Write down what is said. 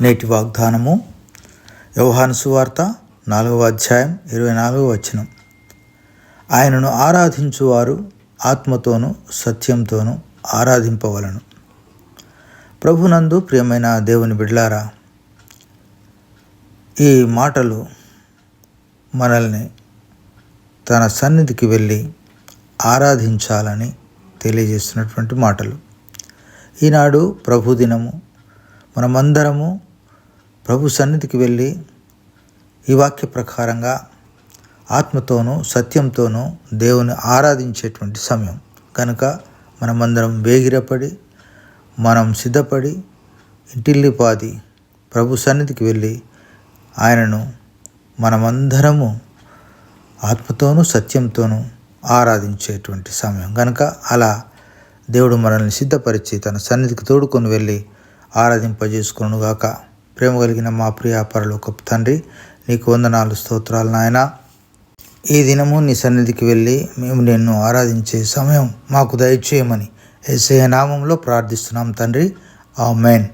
నేటి వాగ్దానము యోహాను సువార్త నాలుగవ అధ్యాయం ఇరవై నాలుగవ వచనం. ఆయనను ఆరాధించువారు ఆత్మతోనూ సత్యంతోనూ ఆరాధింపవలను. ప్రభునందు ప్రియమైన దేవుని బిడ్లారా ఈ మాటలు మనల్ని తన సన్నిధికి వెళ్ళి ఆరాధించాలని తెలియజేస్తున్నటువంటి మాటలు. ఈనాడు ప్రభుదినము మనమందరము ప్రభు సన్నిధికి వెళ్ళి ఈ వాక్య ప్రకారంగా ఆత్మతోనూ సత్యంతోనూ దేవుని ఆరాధించేటువంటి సమయం. కనుక మనమందరం వేగిరపడి మనం సిద్ధపడి ఇంటిల్లిపాది ప్రభు సన్నిధికి వెళ్ళి ఆయనను మనమందరము ఆత్మతోనూ సత్యంతోనూ ఆరాధించేటువంటి సమయం. కనుక అలా దేవుడు మనల్ని సిద్ధపరిచి తన సన్నిధికి తోడుకొని వెళ్ళి ఆరాధింపజేసుకునుగాక. ప్రేమ కలిగిన మా ప్రియ పరలోకపు తండ్రి నీకు వందనాలు స్తోత్రాలు నాయన. ఈ దినము నీ సన్నిధికి వెళ్ళి మేము నిన్ను ఆరాధించే సమయం మాకు దయచేయమని ఏసే నామంలో ప్రార్థిస్తున్నాం తండ్రి. ఆ మెయిన్